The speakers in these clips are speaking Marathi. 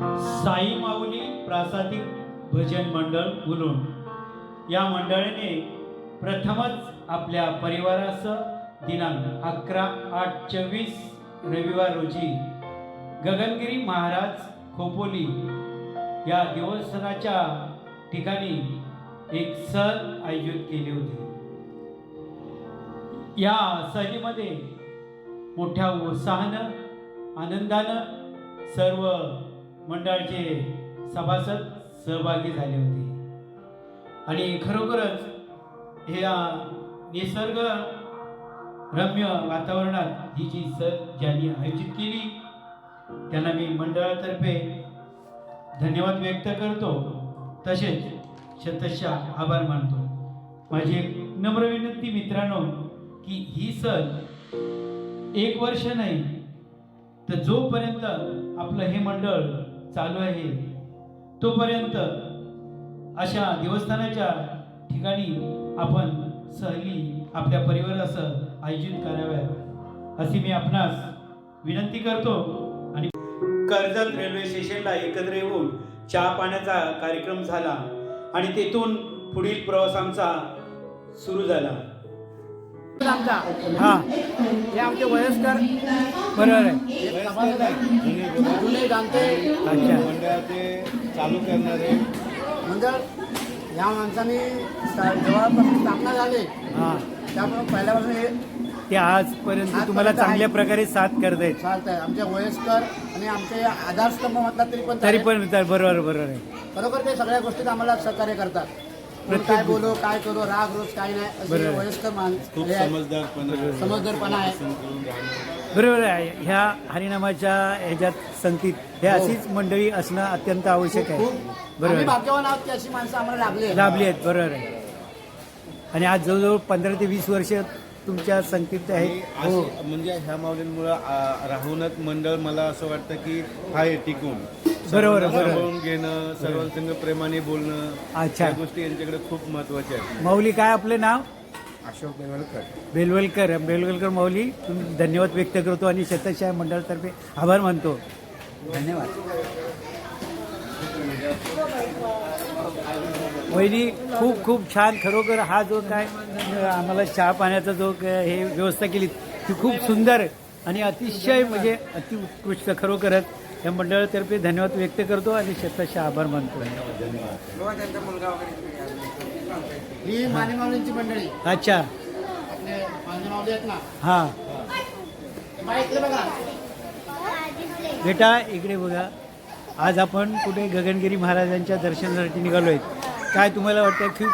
साई माऊली प्रासादिक भजन मंडळ बोलून या मंडळीने प्रथमच आपल्या परिवारासह दिनांक अकरा आठ चोवीस रविवार रोजी गगनगिरी महाराज खोपोली या देवस्थानाच्या ठिकाणी एक सहल आयोजित केले होते. या सहलीमध्ये मोठ्या उत्साहानं आनंदानं सर्व मंडळाचे सभासद सहभागी झाले होते. आणि खरोखरच ह्या निसर्ग रम्य वातावरणात ही जी सत ज्यांनी आयोजित केली त्यांना मी मंडळातर्फे धन्यवाद व्यक्त करतो. तसेच शतशा आभार मानतो. माझी एक नम्र विनंती मित्रांनो की ही सहल एक वर्ष नाही तर जोपर्यंत आपलं हे मंडळ चालू आहे. तोपर्यंत अशा देवस्थानाच्या ठिकाणी आपण सहली आपल्या परिवारासह आयोजित कराव्यात. अशी मी आपणास विनंती करतो आणि कर्जत रेल्वे स्टेशनला एकत्र येऊन चहा पाण्याचा कार्यक्रम झाला आणि तेथून पुढील प्रवास आमचा सुरू झाला. आमचा हा. हे आमचे वयस्कर बरोबर आहे. हे जुने जाणते मंडळाचे चालू करणारे. मंडळ ह्या माणसाने sta- जेव्हापासून स्थापना झाली हा. त्यापासून पहिल्यापासून हे ते आजपर्यंत तुम्हाला चांगल्या प्रकारे साथ करत आहेत. चालत आहे आमचे वयस्कर आणि आमचे आधारस्तंभ म्हटला तरी पण तरी. पण तर बरोबर बरोबर आहे. बरोबर ते सगळ्या गोष्टीत आम्हाला सहकार्य करतात. काय बोलू काय करू राग रोज काय नाही असे बरोबर. वयस्कर मान खूप हे आहेत. समजदारपणा आहे. बरोबर आहे ह्या हरिनामाच्या ह्याच्यात संगीत हे हो. अशीच मंडळी असणं अत्यंत आवश्यक आहे आम्ही बरोबर आहे. भाग्यवान आहोत की अशी माणसं आम्हाला लाभली आहेत. लाभली आहेत बरोबर आहे आणि आज जवळजवळ पंधरा ते वीस वर्ष तुमच्या संगीत आहे हो म्हणजे ह्या माऊलींमुळं आ, राहूनच मंडळ मला असं वाटतं की आहे टिकून बरोबर, घेणं सर्वांसंग प्रेमाने बोलणं अच्छा. या गोष्टी यांच्याकडे खूप महत्त्वाच्या आहेत. माऊली काय आपले नाव? अशोक नेवलकर बेलवलकर बेलवलकर माऊली तुम्ही धन्यवाद व्यक्त करतो आणि शतशः मंडळातर्फे आभार मानतो. धन्यवाद. वहिनी खूप खूप छान. खरोखर हा जो काय आम्हाला चहा पाण्याचा जो हे व्यवस्था केली ती खूप सुंदर आणि अतिशय म्हणजे अतिउत्कृष्ट खरोखरच. या मंडळातर्फे धन्यवाद व्यक्त करतो आणि शतशः आभार मानतो. ही मानेमावळींची मंडळी. अच्छा. आपले मानेमावली आहेत ना? हां. इकडे बघा. बेटा इकडे बघा. आज आपण कुठे गगनगिरी महाराजांच्या दर्शनासाठी निघालो आहेत काय तुम्हाला वाटतं खूप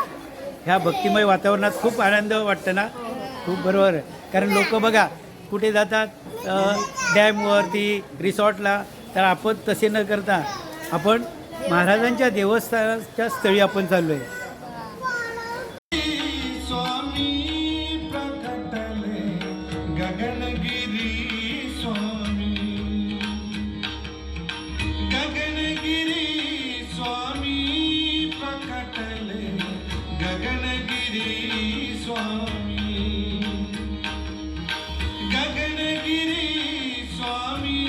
ह्या भक्तिमय वातावरणात खूप आनंद वाटतं ना? खूप बरोबर. आहे कारण लोक बघा कुठे जातात? डॅमवरती रिसॉर्टला. तर आपण तसे न करता आपण महाराजांच्या देवस्थानाच्या स्थळी आपण चाललो आहे स्वामी. गगनगिरी स्वामी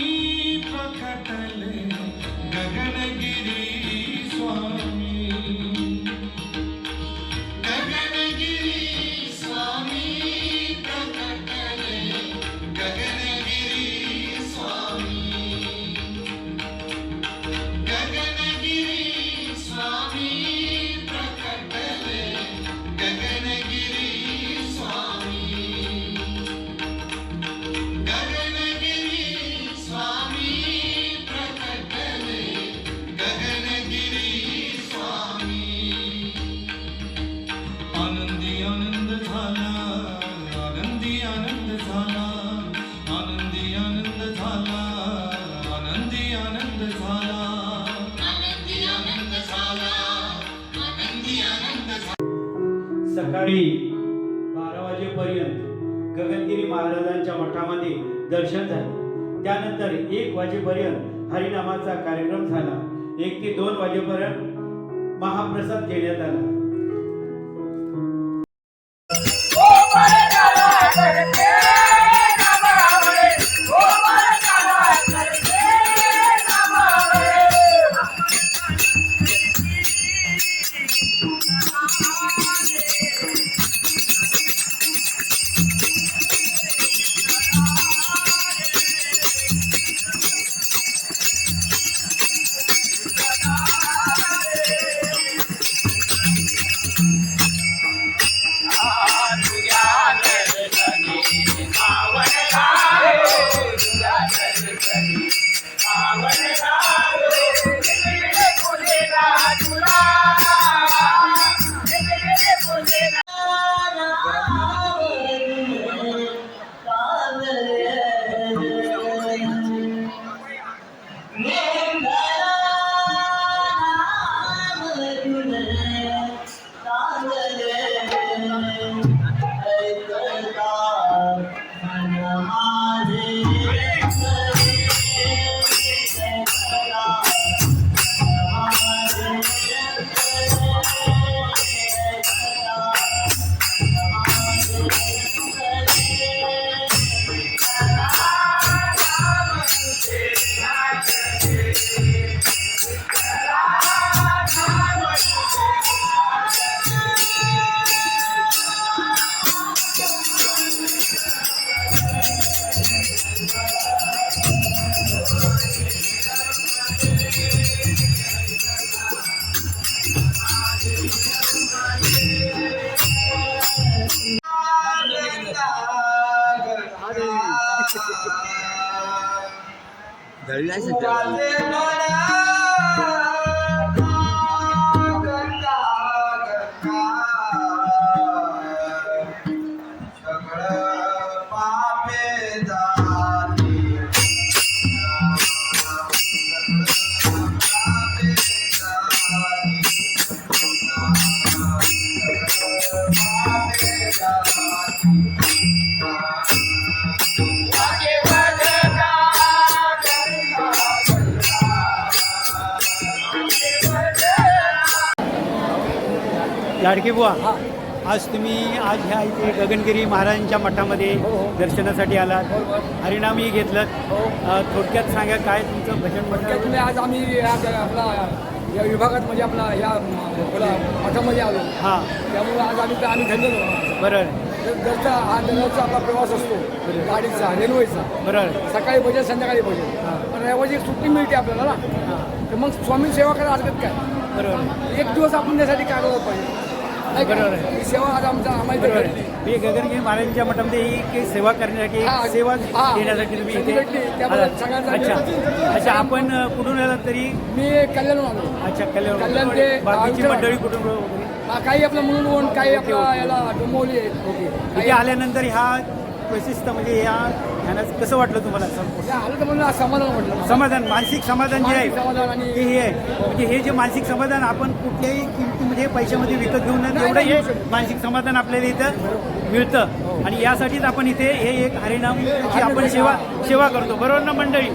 सकाळी बारा वाजेपर्यंत गगनगिरी महाराजांच्या मठामध्ये दर्शन झाले. त्यानंतर एक वाजेपर्यंत हरिनामाचा कार्यक्रम झाला. एक ते दोन वाजेपर्यंत महाप्रसाद देण्यात आला. messenger. लाडके बुवा आज तुम्ही आज ह्या इथे गगनगिरी महाराजांच्या मठामध्ये दर्शनासाठी आलात. हरिनामही घेतलं अ, थोडक्यात सांगा काय तुमचं भजन मंडळ तुम्ही आज आम्ही या आपला या विभागात म्हणजे आपला या आपला मठामध्ये आलो. हां. त्यामुळे आज आम्ही आम्ही धन्य झालो. बरं. तर दरचा हा दररोजचा आपला प्रवास असतो. गाडीचा रेल्वेचा. बरं. सकाळी भजन संध्याकाळी भजन. पण रविवारची एक सुट्टी मिळते आपल्याला ना. तर मग स्वामी सेवा करायला हरकत काय? बरोबर. एक दिवस आपण त्यासाठी काढलं पाहिजे? बरोबर आहे. ही सेवा आज आमचा आम्हाला बरोबर भेटली. मी गगनगिरी महाराजांच्या मठामध्ये ही एक सेवा करण्यासाठी एक हा, सेवा हा. देण्यासाठी तुम्ही इथे भेटली. त्याबद्दल आलात. सगळ्यांचा अच्छा. अच्छा आपण अ, कुठून आलात तरी मी कल्याण आलो अच्छा कल्याण कल्याण ते बाकीची गावचं- मंडळी कुठून हा, काही आपलं म्हणून काही आपला. याला डोंबवली आहे ओके इथे आल्यानंतर ह्या वैशिष्ट्य म्हणजे ह्या ध्यानाचं कसं वाटलं तुम्हाला संपूर्ण? या आलं तर म्हणून आज समाधान म्हटलं समाधान मानसिक समाधान जे आहे मानसिक समाधान आणि- ते हे आहे म्हणजे हे जे मानसिक समाधान आपण कुठल्याही किमतीमध्ये पैशामध्ये विकत घेऊन नाही, तेवढं नाही हे. मानसिक समाधान आपल्याला इथं मिळतं आणि यासाठीच आपण इथे हे एक हरिनामची आपण सेवा सेवा करतो बरोबर ना मंडळी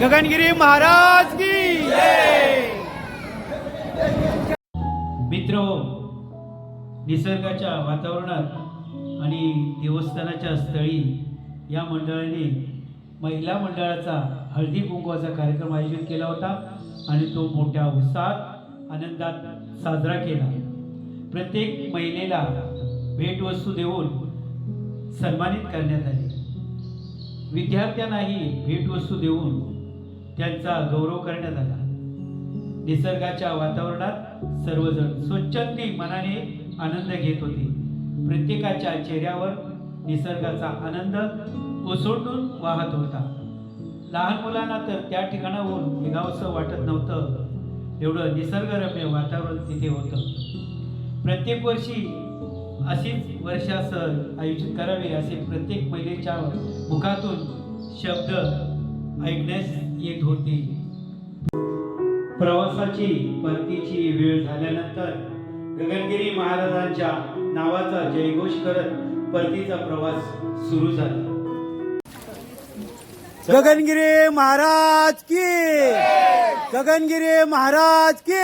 गगनगिरी महाराज की जय! मित्र निसर्गाच्या वातावरणात आणि देवस्थानाच्या स्थळी या मंडळाने महिला मंडळाचा हळदी कुंकवाचा कार्यक्रम आयोजित केला होता आणि तो मोठ्या उत्साहात आनंदात साजरा केला. प्रत्येक महिलेला भेटवस्तू देऊन सन्मानित करण्यात आले. विद्यार्थ्यांनाही भेटवस्तू देऊन त्यांचा गौरव करण्यात आला. निसर्गाच्या वातावरणात सर्वजण स्वच्छंदी मनाने आनंद घेत होते. प्रत्येकाच्या चेहऱ्यावर निसर्गाचा आनंद ओसंडून वाहत होता. लहान मुलांना तर त्या ठिकाणाहून निघावंसं वाटत नव्हतं. एवढं निसर्गरम्य वातावरण तिथे होतं. प्रत्येक वर्षी अशीच वर्षा आयोजित करावी असे प्रत्येक महिलेच्या मुखातून शब्द ऐकण्यास येत होते. प्रवासाची परतीची वेळ झाल्यानंतर गगनगिरी महाराजांच्या नावाचा जयघोष करत परतीचा प्रवास सुरू झाला. गगनगिरी महाराज की! गगनगिरी महाराज की!